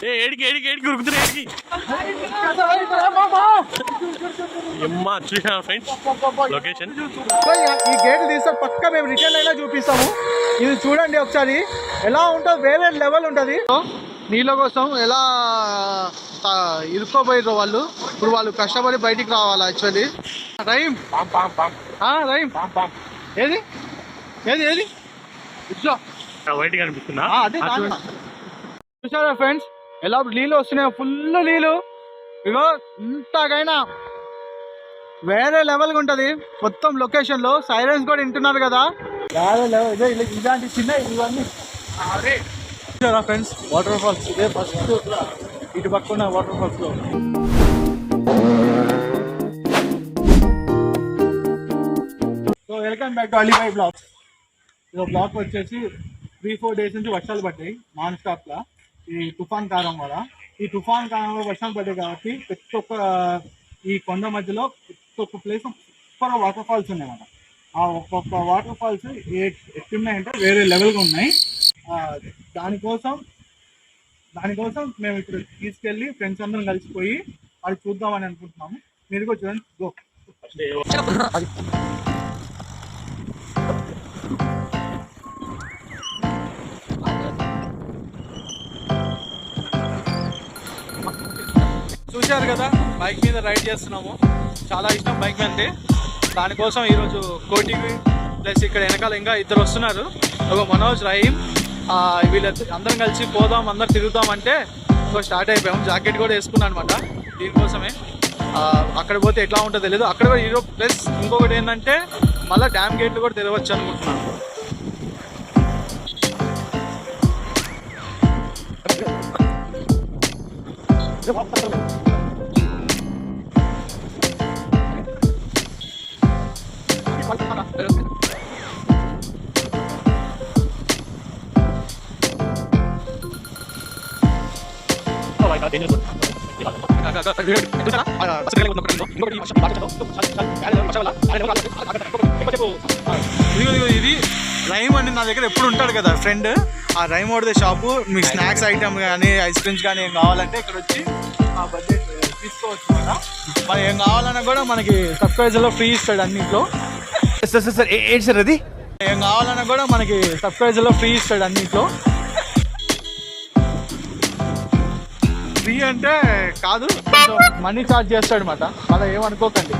ఏ ఏడికి ఏడికి ఏడికి ఉరుకుతున్నా ఏడికి? ఎమ్మా చూసా ఫ్రెండ్స్ లొకేషన్ ఈ- గేట్ తీస్తే పక్క మేము రిటర్న్ అయినా చూపిస్తాము. ఇది చూడండి ఒకసారి. ఎలా ఉంటుంది వేరే లెవెల్ ఉంటుంది. నీళ్ళ కోసం ఎలా ఇరుక్కోపోయారు వాళ్ళు? ఇప్పుడు వాళ్ళు కష్టపడి బయటికి రావాలి యాక్చువల్లీ రైమ్! రైమ్! ఏది? ఏది ఏది? ఇట్లా వైట్ అదే. చూసారా ఫ్రెండ్స్ ఎలా నీళ్ళు వస్తున్నాయి ఫుల్ నీళ్ళు ఇగో ఇంతకైనా వేరే లెవెల్గా ఉంటుంది. మొత్తం లొకేషన్లో సైలెన్స్ కూడా వింటున్నారు కదా. వేరే లెవెల్ ఇలాంటి చిన్న ఇవన్నీ. చూసారా ఫ్రెండ్స్ వాటర్ ఫాల్స్ ఇదే ఫస్ట్ ఇటు పక్కన water ఫాల్స్లో so welcome back to Alibhai blogs ఇది బ్లాక్ వచ్చేసి త్రీ ఫోర్ డేస్ నుంచి వర్షాలు పడ్డాయి నాన్ స్టాప్గా ఈ తుఫాన్ కారం వల్ల. ఈ తుఫాన్ కారంలో వర్షం పడ్డాయి కాబట్టి ప్రతి ఒక్క ఈ కొండ మధ్యలో ప్రతి ఒక్క ప్లేస్ సూపర్ వాటర్ ఫాల్స్ ఉన్నాయన్నమాట. ఆ ఒక్కొక్క వాటర్ ఫాల్స్ ఎట్టున్నాయంటే వేరే లెవెల్గా ఉన్నాయి. దానికోసం దానికోసం మేము ఇప్పుడు తీసుకెళ్ళి ఫ్రెండ్స్ అందరం కలిసిపోయి అది చూద్దామని అనుకుంటున్నాము. మీరు కూడా చూడండి గో చూశారు కదా బైక్ మీద రైడ్ చేస్తున్నాము. చాలా ఇష్టం బైక్ మీద అంటే. దానికోసం ఈరోజు కోటివి ప్లస్ ఇక్కడ వెనకాల ఇంకా ఇద్దరు వస్తున్నారు. ఒక మనోజ్ రహీం వీళ్ళ అందరం కలిసి పోదాం అందరం తిరుగుదాం అంటే ఇంకో స్టార్ట్ అయిపోయాము. జాకెట్ కూడా వేసుకున్నాను అనమాట దీనికోసమే. అక్కడ పోతే ఎట్లా ఉంటుందో తెలియదు అక్కడ కూడా ఈరోజు ప్లస్ ఇంకొకటి ఏంటంటే మళ్ళీ డ్యామ్ గేట్లు కూడా తెరవచ్చు అనుకుంటున్నాను. ఇదిగో ఇదిగో ఇది రైమ్ అని నా దగ్గర ఎప్పుడు ఉంటాడు కదా ఫ్రెండ్ ఆ రైమ్ వాడితే షాపు మీకు స్నాక్స్ ఐటమ్ కానీ ఐస్ క్రీమ్స్ కానీ ఏం కావాలంటే ఇక్కడ వచ్చి ఆ బడ్జెట్ తీసుకోవచ్చు కదా. మరి ఏం కావాలన్నా కూడా మనకి సబ్స్క్రైజర్లో ఫ్రీ ఇస్తాడు అన్నింటిలో. సార్ సార్ సార్ ఏంటి సార్ అది? ఏం కావాలన్నా కూడా మనకి సబ్స్క్రైజర్లో ఫ్రీ ఇస్తాడు అన్నింటిలో. ఫ్రీ అంటే కాదు. మనీ చార్జ్ చేస్తాడు అనమాట అలా ఏమనుకోకండి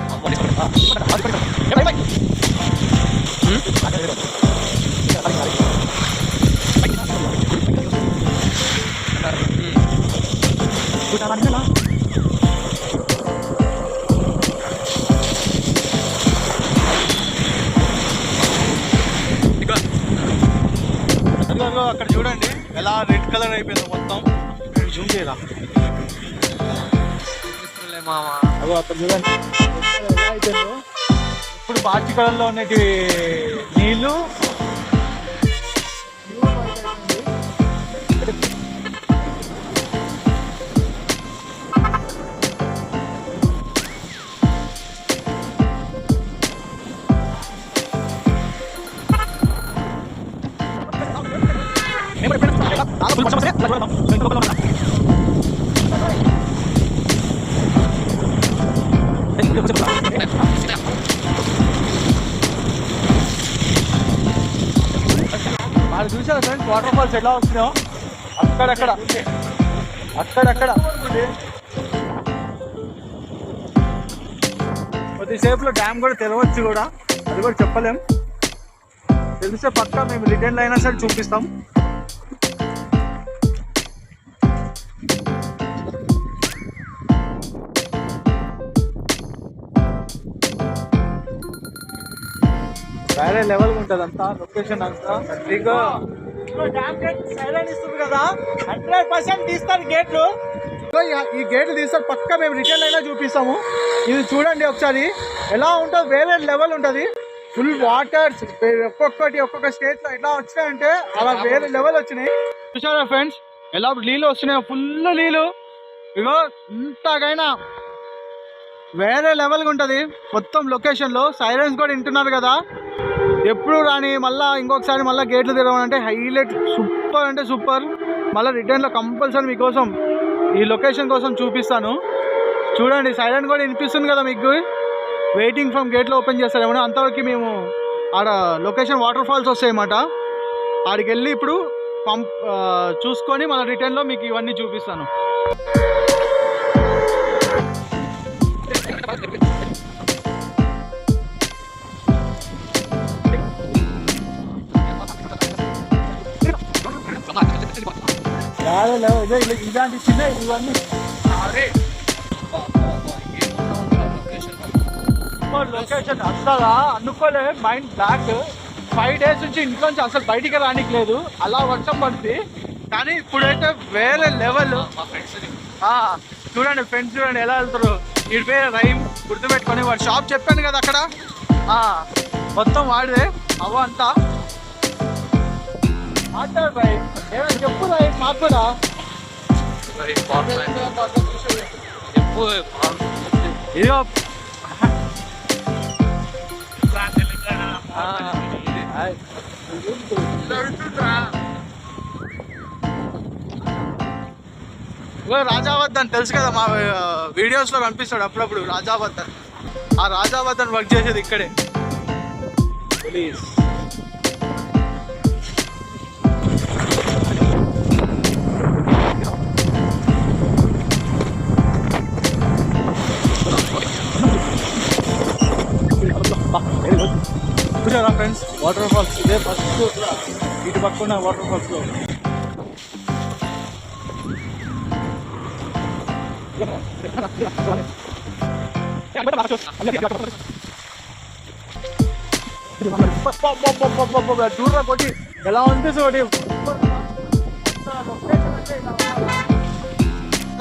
అక్కడ చూడండి ఎలా రెడ్ కలర్ అయిపోయిందో మొత్తం. జూమ్ చేయరా? అదో అక్కడ చూడండి. ఇప్పుడు పాచి కలర్లో ఉన్నటి నీళ్ళు ఫ్రెండ్స్ ఎలా వస్తున్నాయో అక్కడక్కడ. అక్కడక్కడ. కొద్దిసేపులో డ్యామ్ కూడా తెలవచ్చు కూడా. అది కూడా చెప్పలేం. తెలిస్తే పక్కా మేము రిటర్న్ అయినా సరే చూపిస్తాం. వేరే లెవెల్ ఉంటుంది అంతా లొకేషన్ అంతా. మీకు డ్యామ్ గేట్ సైలెంట్ ఇస్తుంది కదా. హండ్రెడ్ పర్సెంట్ తీస్తారు గేట్లు. ఈ గేట్లు తీస్తారు పక్క మేము రిటర్న్ అయినా చూపిస్తాము. ఇది చూడండి ఒకసారి. ఎలా ఉంటుంది? వేరే లెవెల్ ఉంటుంది. ఫుల్ వాటర్స్ ఒక్కొక్కటి ఒక్కొక్క స్టేట్లో ఎట్లా వచ్చినాయంటే అలా వేరే లెవెల్ వచ్చినాయి. చూసారా ఫ్రెండ్స్ ఎలా నీళ్ళు వస్తున్నాయి? ఫుల్ నీళ్ళు ఇగో ఇంతకైనా వేరే లెవెల్గా ఉంటుంది. మొత్తం లొకేషన్లో సైలెన్స్ కూడా వింటున్నారు కదా. ఎప్పుడు రాని మళ్ళా ఇంకొకసారి మళ్ళీ గేట్లు తెరవాలంటే హైలైట్ సూపర్ అంటే సూపర్. మళ్ళీ రిటర్న్లో కంపల్సరీ మీకోసం ఈ లొకేషన్ కోసం చూపిస్తాను. చూడండి సైలెంట్ కూడా వినిపిస్తుంది కదా మీకు. వెయిటింగ్ ఫ్రమ్ గేట్లో ఓపెన్ చేస్తారేమో అంతవరకు మేము ఆడ లొకేషన్ వాటర్ ఫాల్స్ వస్తాయన్నమాట. ఆడికి వెళ్ళి ఇప్పుడు పంప్ చూసుకొని మళ్ళీ రిటర్న్లో మీకు ఇవన్నీ చూపిస్తాను. ఇలాంటి చిన్న ఇవన్నీ. లొకేషన్ అసలు అనుకోలే మైండ్ బ్లాక్. ఫైవ్ డేస్ నుంచి ఇంట్లోంచి అసలు బయటికి రానికి లేదు అలా వర్షం పడుతుంది కానీ ఇప్పుడైతే వేరే లెవెల్. చూడండి ఫ్రెండ్స్ చూడండి ఎలా వెళ్తారు. వీడి పేరు రైమ్ గుర్తుపెట్టుకొని వాడు. షాప్ చెప్పాను కదా అక్కడ? ఆ, మొత్తం వాడిదే. అవ్వ అంతా. మాట్లాడు ఏమైనా చెప్పు రాయ్ మాకు కూడా ఇదిగో ఆ, తెలుసు కదా మా వీడియోస్లో కనిపిస్తాడు అప్పుడప్పుడు రాజావర్ధన్. ఆ రాజావర్ధన్ వర్క్ చేసేది ఇక్కడే. ప్లీజ్ ఫ్రెండ్స్ వాటర్ ఫాల్స్ ఇదే ఫస్ట్ ఇటు పక్కన వాటర్ ఫాల్స్లో. చూడరా కొట్టి ఎలా ఉంది చూడి?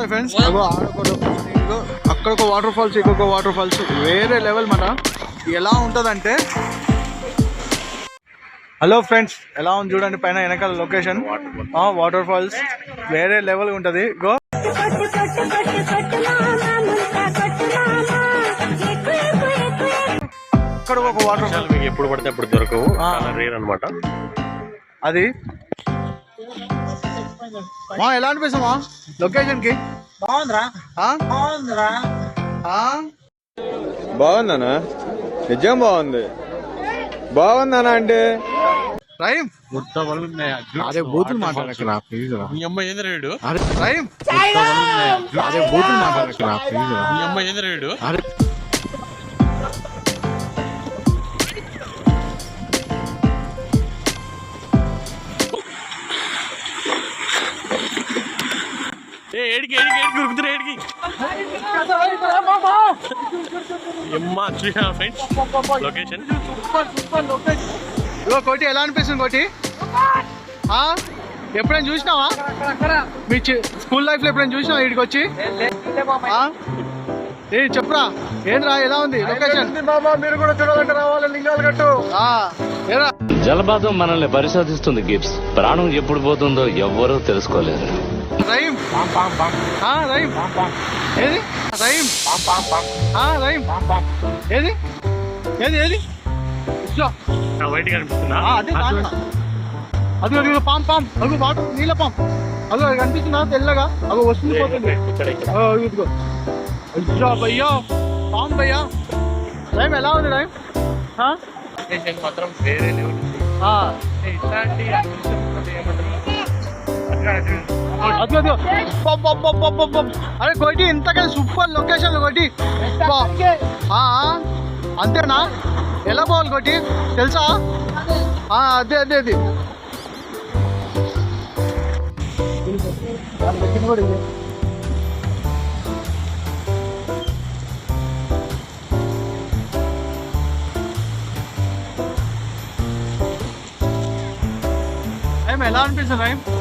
ఫ్రెండ్స్ అక్కడ ఒక వాటర్ ఫాల్స్ ఇంకొక వాటర్ ఫాల్స్ వేరే లెవెల్ మన ఎలా ఉంటుందంటే హలో ఫ్రెండ్స్ ఎలా ఉంది చూడండి పైన వెనకాల లొకేషన్ వాటర్ ఫాల్స్ వేరే లెవెల్ ఉంటుంది. గో అక్కడ ఒక వాటర్ ఫాల్ మీకు ఎప్పుడు పడితే అప్పుడు దొరకవు. రేర్ అనమాట అది. మా ఎలా అనిపిస్తామా లొకేషన్కి. బాగుందిరా. బాగుందిరా. బాగుందనా నిజం బాగుంది. బాగుందనా అంటే? రైమ్ అదే బూతులు మాట్లాడక నా ప్లీజ్ మీ అమ్మ ఏంది రేడు రైమ్ అదే బూతులు మాట్లాడక నా ప్లీజ్ మీ అమ్మ ఏంది రేడు అరే ఏ ఏడికి ఏడికి ఏడికి ఉరుకుతున్నా ఏడికి ఎమ్మా చూసా ఫ్రెండ్స్ లొకేషన్ ఇగో కోటి ఎలా అనిపిస్తుంది కోటి? ఆ? ఎప్పుడైనా చూసినావా? మీ స్కూల్ లైఫ్లో ఎప్పుడైనా చూసినావా ఇక్కడికి వచ్చి? ఏ చెప్పురా. ఏంద్రా ఎలా ఉంది? లొకేషన్ మీరు కూడా చూడాలంటే రావాలి లింగాలు కట్టు. ఏరా? జలపాతం మనల్ని పరిశోధిస్తుంది గిబ్స్. ప్రాణం ఎప్పుడు పోతుందో ఎవ్వరూ తెలుసుకోలేరు రైమ్. ఆ, రైమ్. ఏది? రైమ్. ఆ, రైమ్. ఏది? ఏది ఏది? ఇట్లా. అదే. అది అది పాం పాం అది వాటర్ నీళ్ళ పాం అది అది కనిపిస్తుందా? తెల్లగా. అది వస్తుంది పోతుంది. ఇదిగో అయ్యో భయ్యో పాం భయ్యా. రైమ్ ఎలా ఉంది ఆ? మాత్రం వేరే లెవెల్. ఇట్లాంటి. అరే కోటి ఇంతకన్నా సూపర్ లొకేషన్ కోటి బా. ఆ, ఆ. అంతేనా? ఎలా పోవాలి కోటి తెలుసా ఆ, అదే అదే అది ఏం ఎలా అనిపిస్తుంది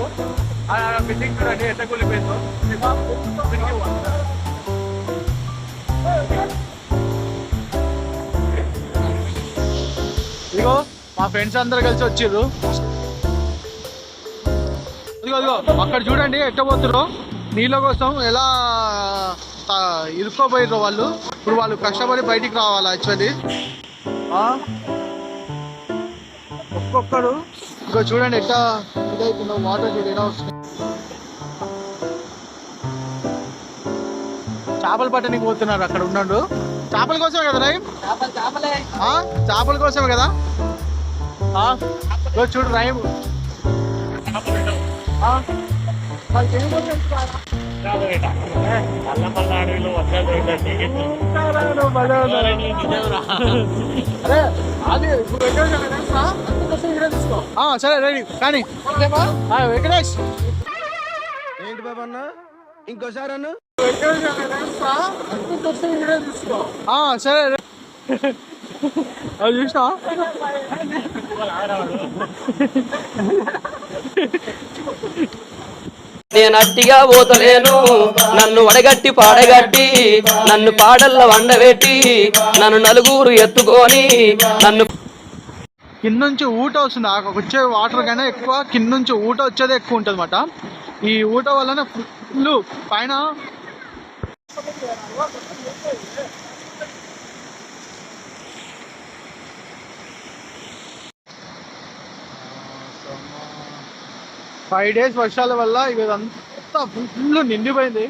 కూలిపోయిందో ఆ బిల్డింగ్ చూడండి ఎట్లా కూలిపోయిందో ఇదిగో మా ఫ్రెండ్స్ అందరు కలిసి వచ్చిర్రు. ఇదిగో ఇదిగో అక్కడ చూడండి ఎట్ట పోతురు నీళ్ళ కోసం ఎలా ఇరుక్కోపోయారు వాళ్ళు. ఇప్పుడు వాళ్ళు కష్టపడి బయటికి రావాలి యాక్చువల్లీ ఒక్కొక్కడు ఇగో చూడండి ఎట్లా ఇదైతుందో వాటర్ చూడు ఎలా వస్తుంది చేపలు పట్టడానికి పోతున్నారు అక్కడ ఉన్నాడు చేపల కోసమే కదా రైమ్? ఆ? చేపల కోసమే కదా? చూడు రైమ్. అడవిలో సరే రెడీ కానీ. వెంకటేష్. ఏంటి బాబా అన్న? ఇంకోసారి అన్న. సరే. అది చూసినా? నేను అట్టిగా పోతలేను. నన్ను వడగట్టి పాడగట్టి నన్ను పాడల్ల వండబెట్టి నన్ను నలుగురు ఎత్తుకొని నన్ను కింద నుంచి ఊట వస్తుంది. ఆ వచ్చే వాటర్ కన్నా ఎక్కువ కింద నుంచి ఊట వచ్చేదే ఎక్కువ ఉంటుంది అనమాట ఈ ఊట వల్లనే ఫుల్ పైన ఫైవ్ డేస్ వర్షాల వల్ల ఇదంతా ఫుల్ నిండిపోయింది.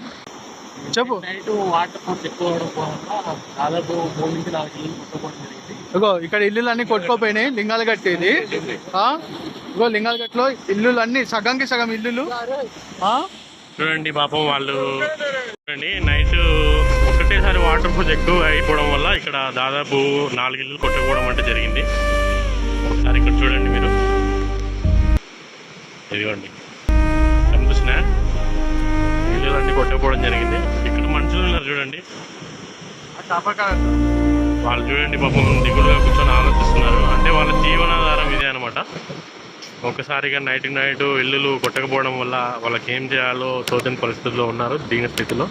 చెప్పు. నైట్ వాటర్ ఫోర్స్ ఎక్కువ అవడం వల్ల దాదాపు మూడు నుంచి నాలుగు కిలో కొట్టుకోవడం జరిగింది. ఇగో ఇక్కడ ఇల్లులు అన్ని కొట్టుకోపోయినాయి లింగాల గట్టేది ఆ? ఇగో లింగాల గట్టులో ఇల్లులు అన్ని సగంకి సగం ఇల్లులు. ఆ? చూడండి పాపం వాళ్ళు చూడండి నైట్ ఒకటేసారి వాటర్ ఫోర్స్ ఎక్కువ అయిపోవడం వల్ల ఇక్కడ దాదాపు నాలుగు ఇల్లు కొట్టుకోవడం అంటే జరిగింది. ఒకసారి ఇక్కడ చూడండి మీరు. ఇదిగోండి. కనిపిస్తున్నా ఇల్లు అన్ని కొట్టుకుపోవడం జరిగింది. ఇక్కడ మనుషులు ఉన్నారు చూడండి. వాళ్ళు చూడండి పాపం దిగులుగా కూర్చొని ఆలోచిస్తున్నారు. అంటే వాళ్ళ జీవనాధారం ఇదే అనమాట ఒకసారిగా నైట్ నైట్ ఇల్లులు కొట్టకపోవడం వల్ల వాళ్ళకి ఏం చేయాలో తోచని పరిస్థితుల్లో ఉన్నారు దీని స్థితిలో.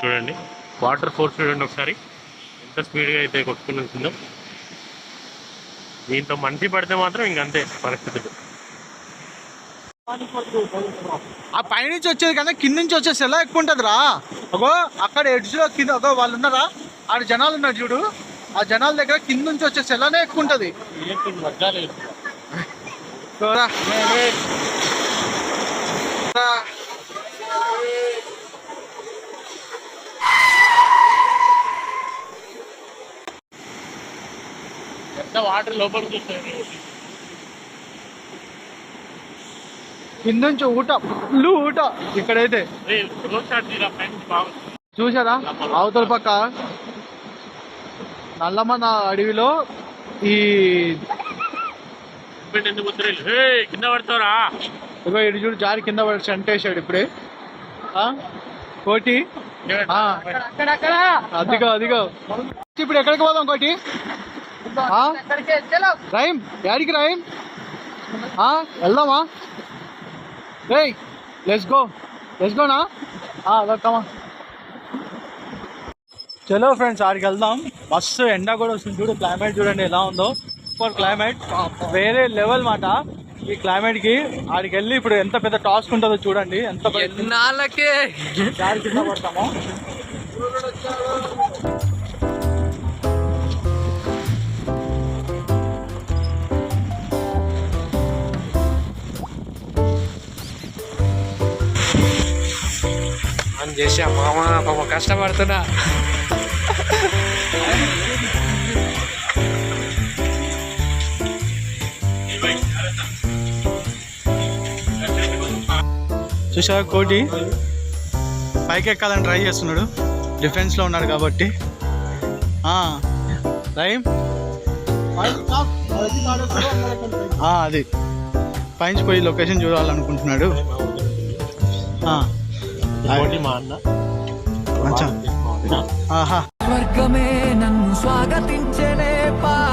చూడండి. వాటర్ ఫోర్స్ చూడండి ఒకసారి. ఎంత స్పీడ్గా అయితే కొట్టుకుని ఉంటుందో దీంట్లో మనిషి పడితే మాత్రం ఇంకంతే పరిస్థితులు. ఆ పైనుంచి వచ్చేది కదా కింద నుంచి వచ్చేసి ఎలా ఎక్కువ ఉంటుంది రా అగో అక్కడ ఎడ్జ్లో కింద అగో వాళ్ళు ఉన్నారా ఆడ జనాలు ఉన్నారు చూడు. ఆ జనాల దగ్గర కింద నుంచి వచ్చేసి ఎలానే ఎక్కువ ఉంటుంది వాటర్ లోపలికి వస్తుంది కింద నుంచి ఊట ఫుల్ ఊట ఇక్కడైతే. చూసారా అవతల పక్క. నల్లమన్న అడవిలో ఈ కింద పడతారా ఇగో ఇటు చూడు జారి కింద పడి చంటేశాడు ఇప్పుడే. ఆ? కోటి? ఆ. అదిగో అదిగో. ఇప్పుడు ఎక్కడికి పోదాం కోటి? ఆ? రైమ్ యాడికి రైమ్? ఆ? వెళ్దామా? రేయ్ లెట్స్ గో లెట్స్ గోనా కమా చలో ఫ్రెండ్స్ ఆడికి వెళ్దాం. మస్తు ఎండ కూడా వస్తుంది. చూడు క్లైమేట్ చూడండి ఎలా ఉందో. సూపర్ క్లైమేట్ వేరే లెవెల్ మాట. ఈ క్లైమేట్కి ఆడికి వెళ్ళి ఇప్పుడు ఎంత పెద్ద టాస్క్ ఉంటుందో చూడండి. ఎంత పెద్ద- జారి కింద పడతామో? చేసా మామ పాప కష్టపడుతున్నా. చూసావా కోటి? పైకి ఎక్కాలని ట్రై చేస్తున్నాడు. డిఫెన్స్లో ఉన్నాడు కాబట్టి. రైమ్? అది. పైంచి పోయి లొకేషన్ చూడాలనుకుంటున్నాడు. ఆ, ఇంకోటి మా అన్న. మంచం. ఆహా. స్వర్గమే నన్ను స్వాగతించనే పాదాలు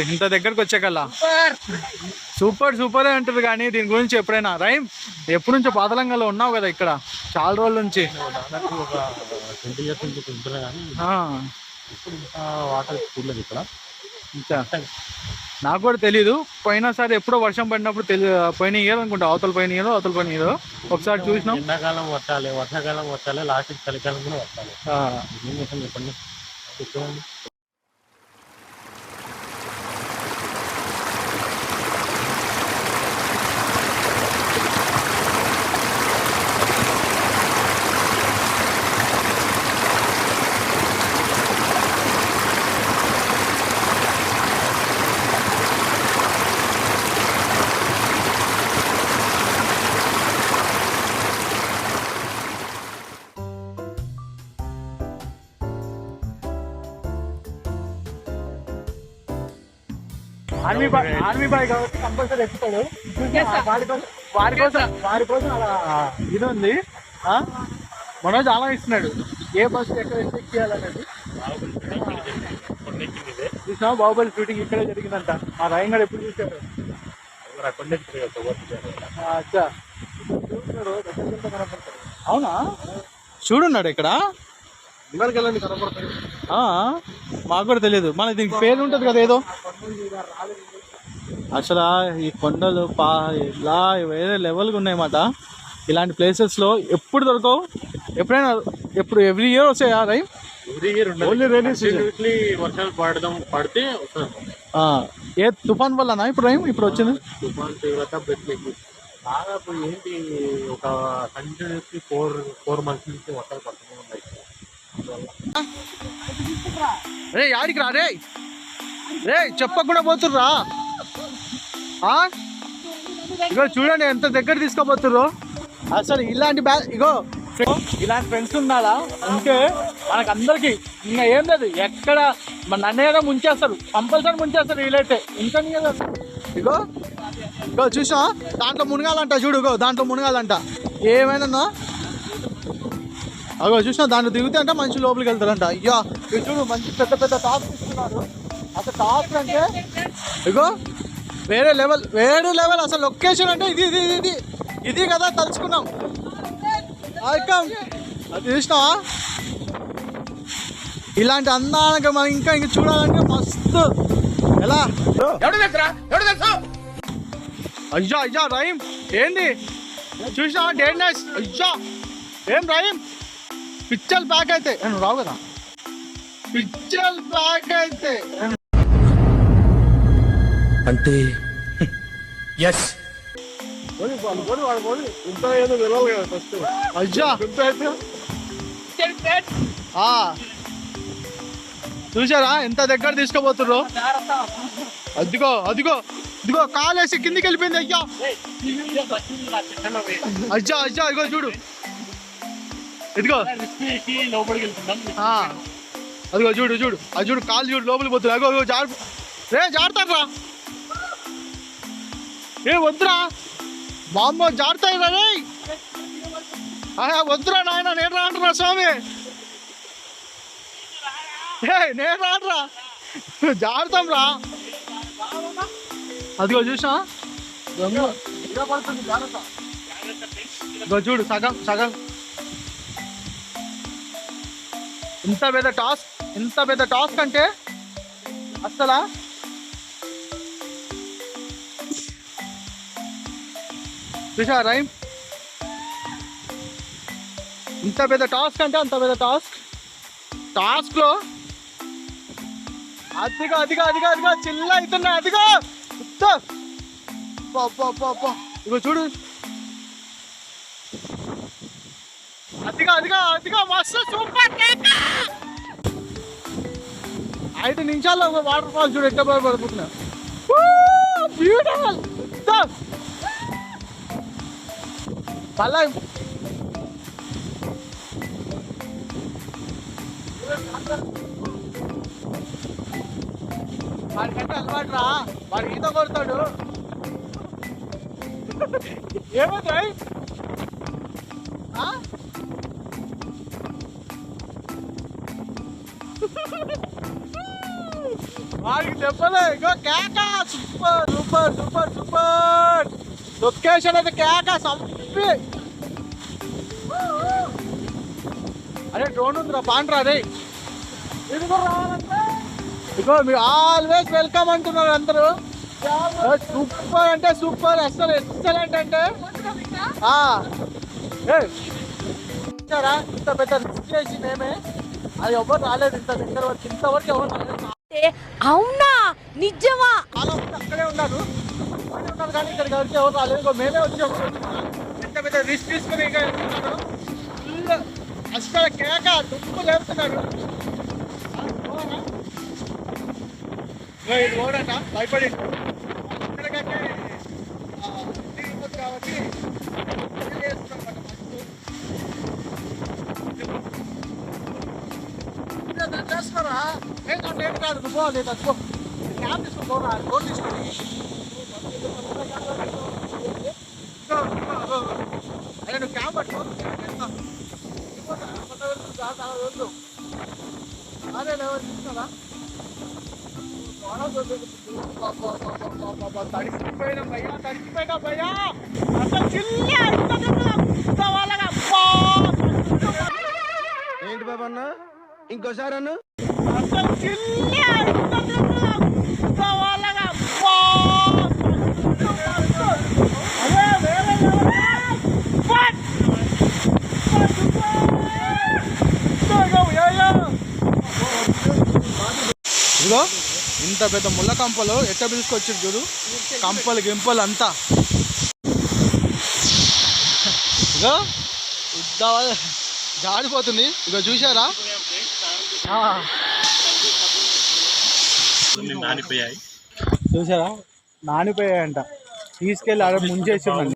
ఇంత దగ్గరకు వచ్చేకల్లా? సూపర్. సూపర్ అంటారు కానీ దీని గురించి ఎప్పుడైనా రైమ్ ఎప్పటి నుంచో పాతలంగాలో ఉన్నావు కదా ఇక్కడ? చాలా రోజుల నుంచి. నాకు కూడా తెలీదు. పోయినసారి ఎప్పుడో వర్షం పడినప్పుడు తెలి పోయిన ఇయర్ అనుకుంటా. అవతల పోయిన ఇయర్ అవతల పోయిన ఇయర్. ఒకసారి చూసినాం. ఎండాకాలం వర్షాలే వర్షాకాలం వర్షాలే లాస్ట్ చలికాలం కూడా వర్షాలే ఆర్మీ బాయ్ ఆర్మీ బాయ్ కాబట్టి కంపల్సరీ ఎక్కుతాడు. వారి కోసం వారి కోసం వారి కోసం అలా ఇది ఉంది. ఆ? మనోజ్ ఆలోచిస్తున్నాడు. ఏ బస్సు ఎక్కడ ఎక్కి చేయాలనేది. చూసినా బాహుబలి షూటింగ్ ఇక్కడే జరిగిందంట. ఆ రాయంగడ్ ఎప్పుడు చూశారు? ఆ, అచ్చా. కనపడతాడు. అవునా? చూడున్నాడు ఇక్కడ. ఆ, మాకు కూడా తెలియదు. మన దీనికి పేరు ఉంటుంది కదా ఏదో? అసలు ఈ కొండలు పా ఇలా వేరే లెవెల్గా ఉన్నాయన్నమాట ఇలాంటి ప్లేసెస్లో ఎప్పుడు దొరకవు? ఎప్పుడైనా ఎప్పుడు ఎవ్రీ ఇయర్ వస్తాయా రై ఎవ్రీ ఇయర్ వర్షాలు పడడం పడితే ఏ తుఫాన్ వల్లనా ఇప్పుడు రైమ్ ఇప్పుడు వచ్చింది? తుఫాన్ తీవ్రత దాదాపు ఏంటి ఒక కంటిన్యూస్లీ ఫోర్ ఫోర్ మంత్స్ నుంచి వర్షాలు పడుతూనే ఉన్నాయి. రే యాడికి రా రే రే చెప్పకుండా పోతుర్రా. ఆ? ఇగో చూడండి ఎంత దగ్గర తీసుకోబోతుర్రు అసలు ఇలాంటి బ్యా ఇగో. ఇలాంటి ఫ్రెండ్స్ ఉన్నాడా ఉంటే మనకు అందరికి ఇంకా ఏం లేదు. ఎక్కడ మన నన్ను ముంచేస్తారు. కంపల్సరీ ముంచేస్తారు వీలైతే ఇంకా కదా ఇగో ఇగో చూసా దాంట్లో మునగాలంట చూడు ఇగో దాంట్లో మునగాలంట. ఏమైనా అగో చూసినా దాంట్లో దిగితే అంటే మంచి లోపలికి వెళ్తారంట అయ్యా చూడు మంచి పెద్ద పెద్ద టాప్స్ ఇస్తున్నారు అసలు టాప్స్ అంటే ఇగో వేరే లెవెల్ వేరే లెవెల్ అసలు లొకేషన్ అంటే ఇది ఇది ఇది ఇది ఇది కదా తలుచుకున్నాం. అది చూసినావా? ఇలాంటి అందానికి మనం ఇంకా ఇంకా చూడాలంటే మస్తు. ఎలా? అయ్యా అయ్యా రహీం ఏంది? చూసినావా? డేట్ నైస్ అయ్యా. ఏం రహీం పిచ్చల్ ప్యాక్ అయితే. నువ్వు రావు కదా. పిచ్చల్ ప్యాక్ అయితే. అంటే ఎస్ అయ్యా. ఆ. చూసారా ఎంత దగ్గర తీసుకోబోతుర్రు అదిగో అదిగో ఇదిగో కాలేసి కిందికి వెళ్ళిపోయింది అయ్యా అజ్జా అజ్జా ఇగో చూడు. ఇదిగో. లోపలికి వెళ్తున్నాం ఆ. అదిగో చూడు చూడు. అది చూడు కాలు చూడు లోపలికి పోతుంది అగో అగో జారు రే జారుతారా ఏ వద్దురా. బామ్మ జారుతాయి రా రే వద్దురా నాయన నేను రాంటున్నా స్వామి. ఏ నేను రానురా. జారుతాం రా. అదిగో చూసా చూడు సగం సగం. ఇంత పెద్ద టాస్క్ ఇంత పెద్ద టాస్క్ అంటే అసలా చూసా రైమ్. ఇంత పెద్ద టాస్క్ అంటే అంత పెద్ద టాస్క్. టాస్క్లో అదిగా అదిగా అదిగా అదిగా. చిల్ల అవుతున్నా అదిగా ఇగో చూడు. అదిగా అదిగా అదిగా మస్తు సూపర్ ఐదు నిమిషాల్లో వాటర్ ఫాల్ చూడు ఎట్ట పడిపోతున్నా బ్యూటిఫుల్ మళ్ళా వాడికంటే అలవాటు రా. వాడు ఈత కొడతాడు. ఏమవుతాయి వాడికి దెబ్బలే. ఇగో కేక super super super super. Location అయితే కేక సంపి. అరే డ్రోన్ ఉందిరా పాండ్రా రే. ఇదిగో రావాలంటే ఇగో మీరు ఆల్వేస్ వెల్కమ్ అంటున్నారు అందరూ. సూపర్ అంటే సూపర్ అసలు ఎక్సలెంట్ అంటే. ఇంత పెద్ద రిస్క్ చేసి మేమే అది ఎవరు రాలేదు ఇంత దగ్గర వరకు ఇంతవరకు ఎవరు రాలేదు. అవునా? నిజమా? అక్కడే ఉన్నారు అక్కడే ఉన్నారు కానీ ఇక్కడికి వరకు ఎవరు రాలేదు. మేమే వచ్చాము ఎంత పెద్ద రిస్క్ తీసుకుని అసలు కేక దుమ్ము లేపుతున్నారు ఇది ఓడట. భయపడి. కాబట్టి కాదు ఏం కాదు నువ్వు పోవాలి తక్కువ క్యాబ్ తీసుకోరా రోడ్ తీసుకోండి అదే నువ్వు క్యాబ్ పట్టుకో అదే ఎవరు తీసుకురా తడిసిపోయినా భయ్యా తడిసిపోయినా భయ్యా. అసలు చిల్లి ఇంత వాళ్ళగా ఏంటి బాబన్నా ఇంకోసారి అన్న. ఇదిగో ఇంత పెద్ద ముళ్ళ కంపలు ఎట్లా పిలుచుకొచ్చారు చూడు? కంపలు గింపలు అంతా. ఇగో ఉద్దా జారిపోతుంది. ఇగో చూసారా. నానిపోయాయి. చూసారా? నానిపోయాయంట. తీసుకెళ్ళి ఆడ ముంచేసి